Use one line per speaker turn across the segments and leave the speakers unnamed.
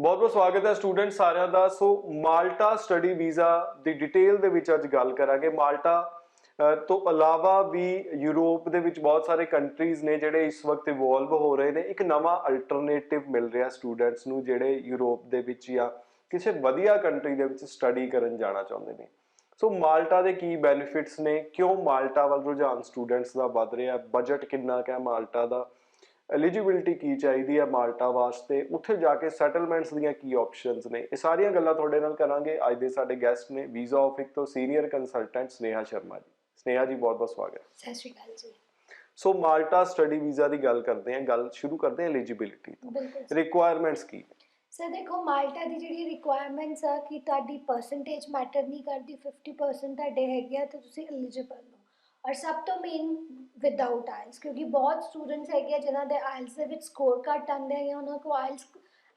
ਬਹੁਤ ਬਹੁਤ ਸਵਾਗਤ ਹੈ ਸਟੂਡੈਂਟ ਸਾਰਿਆਂ ਦਾ। ਸੋ ਮਾਲਟਾ ਸਟੱਡੀ ਵੀਜ਼ਾ ਦੀ ਡਿਟੇਲ ਦੇ ਵਿੱਚ ਅੱਜ ਗੱਲ ਕਰਾਂਗੇ। ਮਾਲਟਾ ਤੋਂ ਇਲਾਵਾ ਵੀ ਯੂਰਪ ਦੇ ਵਿੱਚ ਬਹੁਤ ਸਾਰੇ ਕੰਟਰੀਜ਼ ਨੇ ਜਿਹੜੇ ਇਸ ਵਕਤ ਇਵੋਲਵ ਹੋ ਰਹੇ ਨੇ। ਇੱਕ ਨਵਾਂ ਅਲਟਰਨੇਟਿਵ ਮਿਲ ਰਿਹਾ ਸਟੂਡੈਂਟਸ ਨੂੰ ਜਿਹੜੇ ਯੂਰਪ ਦੇ ਵਿੱਚ ਜਾਂ ਕਿਸੇ ਵਧੀਆ ਕੰਟਰੀ ਦੇ ਵਿੱਚ ਸਟੱਡੀ ਕਰਨ ਜਾਣਾ ਚਾਹੁੰਦੇ ਨੇ। ਸੋ ਮਾਲਟਾ ਦੇ ਕੀ ਬੈਨੀਫਿਟਸ ਨੇ? ਕਿਉਂ ਮਾਲਟਾ ਵੱਲ ਰੁਝਾਨ ਸਟੂਡੈਂਟਸ ਦਾ ਵੱਧ ਰਿਹਾ? ਬਜਟ ਕਿੰਨਾ ਕੁ ਹੈ ਮਾਲਟਾ ਦਾ? ਐਲੀਜੀਬਿਲਟੀ ਕੀ ਚਾਹੀਦੀ ਹੈ ਮਾਲਟਾ ਵਾਸਤੇ? ਉੱਥੇ ਜਾ ਕੇ ਸੈਟਲਮੈਂਟਸ ਦੀਆਂ ਕੀ ਆਪਸ਼ਨਸ ਨੇ? ਇਹ ਸਾਰੀਆਂ ਗੱਲਾਂ ਤੁਹਾਡੇ ਨਾਲ ਕਰਾਂਗੇ। ਅੱਜ ਦੇ ਸਾਡੇ ਗੈਸਟ ਨੇ ਵੀਜ਼ਾ ਆਫਿਕ ਤੋਂ ਸੀਨੀਅਰ ਕੰਸਲਟੈਂਟ ਸਨੇਹਾ ਸ਼ਰਮਾ ਜੀ। ਸਨੇਹਾ ਜੀ ਬਹੁਤ ਬਹੁਤ ਸਵਾਗਤ।
ਸਤਿ ਸ਼੍ਰੀ ਅਕਾਲ ਜੀ।
ਸੋ ਮਾਲਟਾ ਸਟੱਡੀ ਵੀਜ਼ਾ ਦੀ ਗੱਲ ਕਰਦੇ ਹਾਂ। ਗੱਲ ਸ਼ੁਰੂ ਕਰਦੇ ਹਾਂ ਐਲੀਜੀਬਿਲਟੀ ਤੋਂ। ਰਿਕੁਆਇਰਮੈਂਟਸ ਕੀ?
ਸਰ ਦੇਖੋ ਮਾਲਟਾ ਦੀ ਜਿਹੜੀ ਰਿਕੁਆਇਰਮੈਂਟਸ ਆ ਕਿ ਤੁਹਾਡੀ ਪਰਸੈਂਟੇਜ ਮੈਟਰ ਨਹੀਂ ਕਰਦੀ 50% ਤੁਹਾਡੇ ਹੈਗੇ ਆ ਤੇ ਤੁਸੀਂ ਐਲੀਜੀਬਲ ਹੋ। ਔਰ ਸਭ ਤੋਂ ਮੇਨ ਵਿਦਆਊਟ ਆਇਲਸ ਕਿਉਂਕਿ ਬਹੁਤ ਸਟੂਡੈਂਟਸ ਹੈਗੇ ਆ ਜਿਨ੍ਹਾਂ ਦੇ ਆਇਲਸ ਦੇ ਵਿੱਚ ਸਕੋਰ ਘੱਟ ਆਉਂਦੇ ਆ, ਉਹਨਾਂ ਕੋ ਆਇਲਸ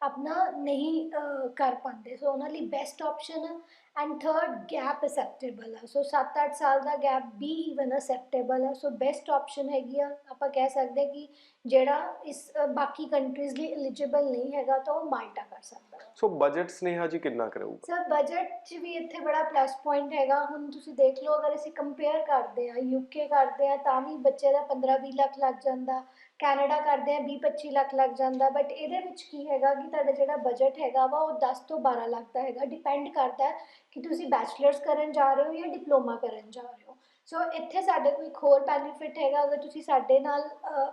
ਆਪਣਾ ਨਹੀਂ ਅਹ, ਕਰ ਪਾਉਂਦੇ ਸੋ ਉਹਨਾਂ ਲਈ ਬੈਸਟ ਆਪਸ਼ਨ ਹੈ ਐਂਡ ਥਰਡ ਗੈਪ ਅਸੈਪਟੇਬਲ ਹੈ ਸੋ 7-8 ਸਾਲ ਦਾ ਗੈਪ ਵੀ ਇਵਨ ਅਸੈਪਟੇਬਲ ਹੈ ਸੋ ਬੈਸਟ ਆਪਸ਼ਨ ਹੈਗੀ ਆ ਆਪਾਂ ਕਹਿ ਸਕਦੇ ਕਿ ਜਿਹੜਾ ਇਸ ਅ, ਬਾਕੀ ਕੰਟਰੀਜ਼ ਲਈ ਐਲੀਜੀਬਲ ਨਹੀਂ ਹੈਗਾ ਤਾਂ ਉਹ ਮਾਲਟਾ ਕਰ ਸਕਦਾ ਹੈ
ਸੋ ਬਜਟ ਸਨੇਹਾ ਜੀ ਕਿੰਨਾ ਕਰੂਗਾ
ਸਰ ਬਜਟ 'ਚ ਵੀ ਇੱਥੇ ਬੜਾ ਪਲੱਸ ਪੁਆਇੰਟ ਹੈਗਾ ਹੁਣ ਤੁਸੀਂ ਦੇਖ ਲਓ ਅਗਰ ਅਸੀਂ ਕੰਪੇਅਰ ਕਰਦੇ ਆ ਯੂਕੇ ਕਰਦੇ ਆ ਤਾਂ ਵੀ ਬੱਚੇ ਦਾ 15-20 ਲੱਖ ਲੱਗ ਜਾਂਦਾ ਕੈਨੇਡਾ ਕਰਦੇ ਆ 20-25 ਲੱਖ ਲੱਗ ਜਾਂਦਾ ਬਟ ਇਹਦੇ ਵਿੱਚ ਕੀ ਹੈਗਾ ਕਿ ਤੁਹਾਡਾ ਜਿਹੜਾ ਬਜਟ ਹੈਗਾ ਵਾ, ਉਹ 10 ਤੋਂ 12 ਲੱਖ ਦਾ ਹੈਗਾ ਡਿਪੈਂਡ ਕਰਦਾ ਹੈ ਕਿ ਤੁਸੀਂ ਬੈਚਲਰਸ ਕਰਨ ਜਾ ਰਹੇ ਹੋ ਜਾਂ ਡਿਪਲੋਮਾ ਕਰਨ ਜਾ ਰਹੇ ਹੋ। ਸੋ ਇੱਥੇ ਸਾਡੇ ਕੋਈ ਇੱਕ ਹੋਰ ਬੈਨੀਫਿਟ ਹੈਗਾ, ਅਗਰ ਤੁਸੀਂ ਸਾਡੇ ਨਾਲ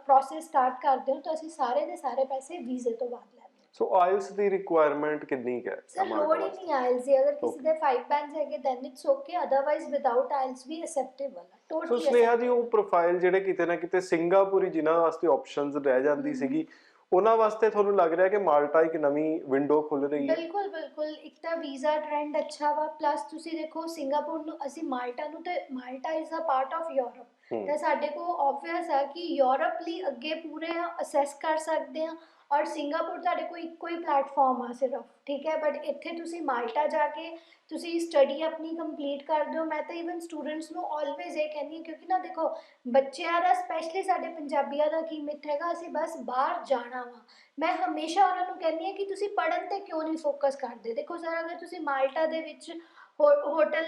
ਪ੍ਰੋਸੈਸ ਸਟਾਰਟ ਕਰਦੇ ਹੋ, ਤਾਂ ਅਸੀਂ ਸਾਰੇ ਦੇ ਸਾਰੇ ਪੈਸੇ ਵੀਜ਼ੇ ਤੋਂ ਬਾਅਦ
ਸੋ ਆਇਲਸ ਦੀ ਰਿਕੁਆਇਰਮੈਂਟ ਕਿੰਨੀ ਕੁ ਹੈ?
ਸਰ ਲੋੜ ਹੀ? ਨਹੀਂ ਆਇਲਸ ਦੀ। ਅਗਰ ਕਿਸੇ. ਦੇ 5 ਬੈਂਡਸ ਹੈਗੇ then it's okay otherwise without IELTS we acceptable ਹੈ
ਸੋ
ਟੋਟਲੀ
ਸਨੇਹਾ ਜੀ ਉਹ ਪ੍ਰੋਫਾਈਲ ਜਿਹੜੇ ਕਿਤੇ ਨਾ ਕਿਤੇ ਸਿੰਗਾਪੁਰੀ ਜਿਨ੍ਹਾਂ ਵਾਸਤੇ ਆਪਸ਼ਨਸ ਰਹਿ ਜਾਂਦੀ ਸੀਗੀ ਉਹਨਾਂ ਵਾਸਤੇ ਤੁਹਾਨੂੰ ਲੱਗ ਰਿਹਾ ਕਿ ਮਾਲਟਾ ਇੱਕ ਨਵੀਂ ਵਿੰਡੋ ਖੁੱਲ ਰਹੀ ਹੈ?
ਬਿਲਕੁਲ ਬਿਲਕੁਲ। ਇੱਕ ਤਾਂ ਵੀਜ਼ਾ ਟ੍ਰੈਂਡ ਅੱਛਾ ਵਾ ਪਲੱਸ ਤੁਸੀਂ ਦੇਖੋ ਸਿੰਗਾਪੁਰ ਨੂੰ ਅਸੀਂ ਮਾਲਟਾ ਨੂੰ ਤੇ Malta is a part of Europe. ਤੇ ਸਾਡੇ ਕੋਲ ਆਬਵੀਅਸ ਹੈ ਕਿ ਯੂਰਪ ਲਈ ਅੱਗੇ ਪੂਰੇ ਅਸੈਸ ਕਰ ਸਕਦੇ ਆ। ਔਰ ਸਿੰਗਾਪੁਰ ਤੁਹਾਡੇ ਕੋਲ ਇੱਕੋ ਹੀ ਪਲੇਟਫਾਰਮ ਆ ਸਿਰਫ ਠੀਕ ਹੈ? ਬਟ ਇੱਥੇ ਤੁਸੀਂ ਮਾਲਟਾ ਜਾ ਕੇ ਤੁਸੀਂ ਸਟੱਡੀ ਆਪਣੀ ਕੰਪਲੀਟ ਕਰਦੇ ਹੋ ਮੈਂ ਤਾਂ ਇਵਨ ਸਟੂਡੈਂਟਸ ਨੂੰ ਆਲਵੇਜ਼ ਇਹ ਕਹਿੰਦੀ ਹਾਂ ਕਿਉਂਕਿ ਨਾ ਦੇਖੋ ਬੱਚਿਆਂ ਦਾ ਸਪੈਸ਼ਲੀ ਸਾਡੇ ਪੰਜਾਬੀਆਂ ਦਾ ਕੀ ਮਿੱਥ ਹੈਗਾ ਅਸੀਂ ਬਸ ਬਾਹਰ ਜਾਣਾ ਵਾ। ਮੈਂ ਹਮੇਸ਼ਾ ਉਹਨਾਂ ਨੂੰ ਕਹਿੰਦੀ ਹਾਂ ਕਿ ਤੁਸੀਂ ਪੜ੍ਹਨ ਤੇ ਕਿਉਂ ਨਹੀਂ ਫੋਕਸ ਕਰਦੇ? ਦੇਖੋ ਸਰ ਅਗਰ ਤੁਸੀਂ ਮਾਲਟਾ ਦੇ ਵਿੱਚ ਹੋਟਲ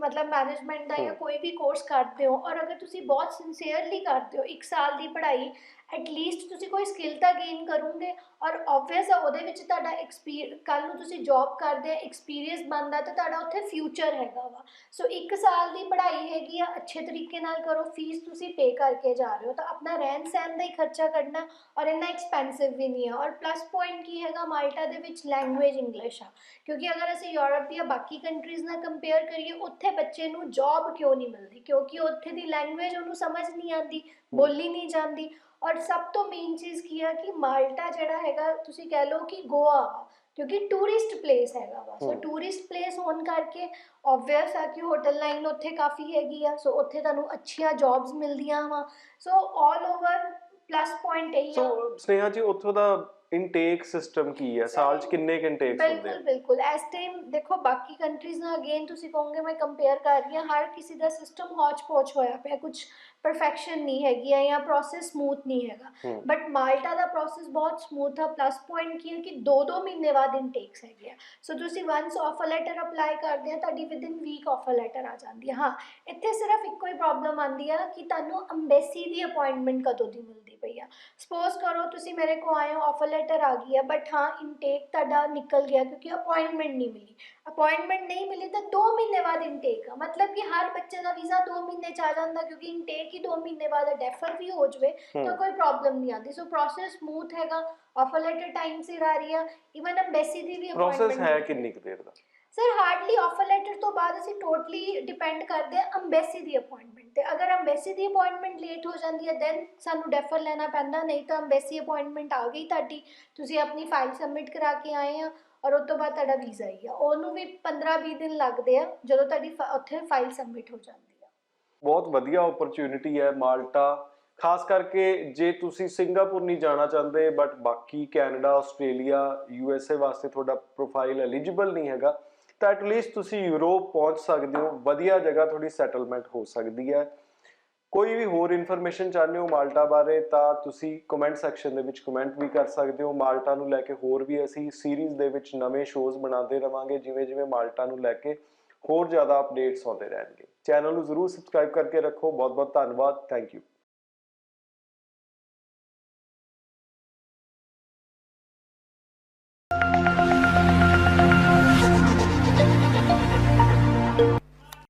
ਮਤਲਬ ਮੈਨੇਜਮੈਂਟ ਦਾ ਜਾਂ। ਕੋਈ ਵੀ ਕੋਰਸ ਕਰਦੇ ਹੋ ਔਰ ਅਗਰ ਤੁਸੀਂ ਬਹੁਤ ਸਿੰਸੀਅਰਲੀ ਕਰਦੇ ਹੋ ਇੱਕ ਸਾਲ ਦੀ ਪੜ੍ਹਾਈ ਐਟਲੀਸਟ ਤੁਸੀਂ ਕੋਈ ਸਕਿੱਲ ਤਾਂ ਗੇਨ ਕਰੋਗੇ ਔਰ ਆਬਵੀਅਸ ਆ, ਉਹਦੇ ਵਿੱਚ ਤੁਹਾਡਾ ਐਕਸਪੀਰੀਅੰਸ ਕੱਲ ਨੂੰ ਤੁਸੀਂ ਜੌਬ ਕਰਦੇ ਆ ਐਕਸਪੀਰੀਅੰਸ ਬਣਦਾ ਤਾਂ ਤੁਹਾਡਾ ਉੱਥੇ ਫਿਊਚਰ ਹੈਗਾ ਵਾ। ਸੋ ਇੱਕ ਸਾਲ ਦੀ ਪੜ੍ਹਾਈ ਹੈਗੀ ਆ, ਅੱਛੇ ਤਰੀਕੇ ਨਾਲ ਕਰੋ ਫੀਸ ਤੁਸੀਂ ਪੇ ਕਰਕੇ ਜਾ ਰਹੇ ਹੋ, ਤਾਂ ਆਪਣਾ ਰਹਿਣ ਸਹਿਣ ਦਾ ਹੀ ਖਰਚਾ ਕੱਢਣਾ ਔਰ ਇੰਨਾ ਐਕਸਪੈਂਸਿਵ ਵੀ ਨਹੀਂ ਆ। ਔਰ ਪਲੱਸ ਪੁਆਇੰਟ ਕੀ ਹੈਗਾ, ਮਾਲਟਾ ਦੇ ਵਿੱਚ ਲੈਂਗੁਏਜ ਇੰਗਲਿਸ਼ ਆ, ਕਿਉਂਕਿ ਅਗਰ ਅਸੀਂ ਯੂਰਪ ਦੀਆਂ ਬਾਕੀ ਕੰਟਰੀਜ਼ ਨਾਲ ਕੰਪੇਅਰ ਕਰੀਏ, ਉੱਥੇ ਬੱਚੇ ਨੂੰ ਜੌਬ ਕਿਉਂ ਨਹੀਂ ਮਿਲਦੀ? ਕਿਉਂਕਿ ਉੱਥੇ ਦੀ ਲੈਂਗੁਏਜ ਉਹਨੂੰ ਸਮਝ ਨਹੀਂ ਆਉਂਦੀ, ਬੋਲੀ ਨਹੀਂ ਜਾਂਦੀ ਔਰ ਸਭ ਤੋਂ ਮੇਨ ਚੀਜ਼ ਕੀ ਆ ਕਿ ਮਾਲਟਾ ਜਿਹੜਾ ਹੈਗਾ ਤੁਸੀਂ ਕਹਿ ਲਓ ਕਿ ਗੋਆ ਕਿਉਂਕਿ ਟੂਰਿਸਟ ਪਲੇਸ ਹੈਗਾ ਵਾ। ਸੋ। ਟੂਰਿਸਟ ਪਲੇਸ ਹੋਣ ਕਰਕੇ ਆਬਵੀਅਸ ਆ ਕਿ ਹੋਟਲ ਲਾਈਨ ਉੱਥੇ ਕਾਫੀ ਹੈਗੀ ਆ। ਸੋ ਉੱਥੇ ਤੁਹਾਨੂੰ ਅੱਛੀਆਂ ਜੌਬਸ ਮਿਲਦੀਆਂ ਵਾ। So all over plus point ਇਹੀ
ਸੋ ਸਨੇਹਾ ਜੀ ਉੱਥੋਂ ਦਾ ਇਨਟੇਕ ਸਿਸਟਮ ਕੀ ਹੈ ਸਾਲ ਚ ਕਿੰਨੇ ਇਨਟੇਕਸ ਹੁੰਦੇ
ਬਿਲਕੁਲ
ਆ
ਬਿਲਕੁਲ ਇਸ ਟਾਈਮ ਦੇਖੋ ਬਾਕੀ ਕੰਟਰੀਜ਼ ਨਾਲ ਅਗੇਨ ਤੁਸੀਂ ਕਹੋਗੇ ਮੈਂ ਕੰਪੇਅਰ ਕਰ ਰਹੀ ਹਾਂ ਹਰ ਕਿਸੇ ਦਾ ਸਿਸਟਮ ਹੌਚ ਪੌਚ ਹੋਇਆ ਪਿਆ ਕੁਝ ਪਰਫੈਕਸ਼ਨ ਨਹੀਂ ਹੈਗੀ ਆ ਜਾਂ ਪ੍ਰੋਸੈਸ ਸਮੂਥ ਨਹੀਂ ਹੈਗਾ
ਹੂੰ।
ਬਟ ਮਾਲਟਾ ਦਾ ਪ੍ਰੋਸੈਸ ਬਹੁਤ ਸਮੂਥ ਆ ਪਲੱਸ ਪੁਆਇੰਟ ਕੀ ਹੈ ਕਿ 2-2 ਮਹੀਨੇ ਬਾਅਦ ਇਨਟੇਕਸ ਹੈਗੇ ਆ ਸੋ ਤੁਸੀਂ ਵਾਂਸ ਆਫਰ ਲੈਟਰ ਅਪਲਾਈ ਕਰਦੇ ਆ ਤੁਹਾਡੀ ਵਿਦਿਨ ਵੀਕ ਆਫਰ ਲੈਟਰ ਆ ਜਾਂਦੀ ਹੈ ਹਾਂ ਇੱਥੇ ਸਿਰਫ ਇੱਕੋ ਹੀ ਪ੍ਰੋਬਲਮ ਆਂਦੀ ਆ ਕਿ ਤੁਹਾਨੂੰ ਅੰਬੈਸੀ ਦੀ ਅਪਾਇੰਟਮੈਂਟ ਕਦੋਂ ਦੀ ਮਿਲਦੀ ਪਈ ਆ। ਸਪੋਜ਼ ਕਰੋ ਤੁਸੀਂ ਮੇਰੇ ਕੋ ਆਏ ਹੋ ਆਫਰ ਲੈਟਰ ਆ ਗਈ ਆ ਬਟ ਹਾਂ ਇਨਟੇਕ ਤੁਹਾਡਾ ਨਿਕਲ ਗਿਆ ਕਿਉਂਕਿ ਅਪਾਇੰਟਮੈਂਟ ਨਹੀਂ ਮਿਲੀ। ਅਪਾਇੰਟਮੈਂਟ ਨਹੀਂ ਮਿਲੀ ਤਾਂ 2 ਮਹੀਨੇ ਬਾਅਦ ਇਨਟੇਕ ਆ। ਮਤਲਬ ਕਿ ਹਰ ਬੱਚੇ ਦਾ ਵੀਜ਼ਾ 2 ਮਹੀਨੇ ਚ ਆ ਜਾਂਦਾ ਕਿਉਂਕਿ ਇਨਟੇਕ ਹੀ 2 ਮਹੀਨੇ ਬਾਅਦ ਡੈਫਰ ਵੀ ਹੋ ਜਵੇ ਤਾਂ
ਹਮ।
ਕੋਈ ਪ੍ਰੋਬਲਮ ਨਹੀਂ ਆਉਂਦੀ। ਸੋ ਪ੍ਰੋਸੈਸ ਸਮੂਥ ਹੈਗਾ ਆਫਰ ਲੈਟਰ ਟਾਈਮ ਸਿਰ ਆ ਰਹੀ ਆ ਇਵਨ ਅੰਬੈਸੀ ਦੀ ਵੀ
ਪ੍ਰੋਸੈਸ
appointment
ਹੈ
ਮਿਲਦੀ
ਕਿੰਨੀ ਕੁ ਦੇਰ ਦਾ?
ਸਰ ਹਾਰਡਲੀ ਆਫਰ ਲੈਟਰ ਜ਼ਿਆਦਾ ਸੀ ਟੋਟਲੀ ਡਿਪੈਂਡ ਕਰਦੇ ਆ ਅੰਬੈਸੀ ਦੀ ਅਪਾਇੰਟਮੈਂਟ ਤੇ। ਅਗਰ ਅੰਬੈਸੀ ਦੀ ਅਪਾਇੰਟਮੈਂਟ ਲੇਟ ਹੋ ਜਾਂਦੀ ਹੈ ਦੈਨ ਸਾਨੂੰ ਡੈਫਰ ਲੈਣਾ ਪੈਂਦਾ, ਨਹੀਂ ਤਾਂ ਅੰਬੈਸੀ ਅਪਾਇੰਟਮੈਂਟ ਆ ਗਈ ਤੁਹਾਡੀ। ਤੁਸੀਂ ਆਪਣੀ ਫਾਈਲ ਸਬਮਿਟ ਕਰਾ ਕੇ ਆਏ ਆ ਔਰ ਉਸ ਤੋਂ ਬਾਅਦ ਤੁਹਾਡਾ ਵੀਜ਼ਾ ਆਈ ਆ। ਉਹਨੂੰ ਵੀ 15-20 ਦਿਨ ਲੱਗਦੇ ਆ, ਜਦੋਂ ਤੁਹਾਡੀ ਫ- ਉੱਥੇ ਫਾਈਲ ਸਬਮਿਟ ਹੋ ਜਾਂਦੀ ਆ।
ਬਹੁਤ ਵਧੀਆ ਓਪਰਚ्युनिटी ਹੈ ਮਾਲਟਾ। ਖਾਸ ਕਰਕੇ ਜੇ ਤੁਸੀਂ ਸਿੰਗਾਪੁਰ ਨਹੀਂ ਜਾਣਾ ਚਾਹੁੰਦੇ ਬਟ ਬਾਕੀ Canada, Australia, U S A ਵਾਸਤੇ ਤੁਹਾਡਾ ਪ੍ਰੋਫਾਈਲ ਐਲੀਜੀਬਲ ਨਹੀਂ ਹੈਗਾ ਤਾਂ ਐਟਲੀਸਟ ਤੁਸੀਂ ਯੂਰਪ ਪਹੁੰਚ ਸਕਦੇ ਹੋ। ਵਧੀਆ ਜਗ੍ਹਾ ਤੁਹਾਡੀ ਸੈਟਲਮੈਂਟ ਹੋ ਸਕਦੀ ਹੈ। ਕੋਈ ਵੀ ਹੋਰ ਇਨਫੋਰਮੇਸ਼ਨ ਚਾਹੁੰਦੇ ਹੋ ਮਾਲਟਾ ਬਾਰੇ, ਤਾਂ ਤੁਸੀਂ ਕਮੈਂਟ ਸੈਕਸ਼ਨ ਦੇ ਵਿੱਚ ਕਮੈਂਟ ਵੀ ਕਰ ਸਕਦੇ ਹੋ। ਮਾਲਟਾ ਨੂੰ ਲੈ ਕੇ ਹੋਰ ਵੀ ਅਸੀਂ ਸੀਰੀਜ਼ ਦੇ ਵਿੱਚ ਨਵੇਂ ਸ਼ੋਜ਼ ਬਣਾਉਂਦੇ ਰਵਾਂਗੇ, ਜਿਵੇਂ ਜਿਵੇਂ ਮਾਲਟਾ ਨੂੰ ਲੈ ਕੇ ਹੋਰ ਜ਼ਿਆਦਾ ਅਪਡੇਟਸ ਆਉਂਦੇ ਰਹਿਣਗੇ। ਚੈਨਲ ਨੂੰ ਜ਼ਰੂਰ ਸਬਸਕ੍ਰਾਈਬ ਕਰਕੇ ਰੱਖੋ। ਬਹੁਤ ਬਹੁਤ ਧੰਨਵਾਦ। Thank you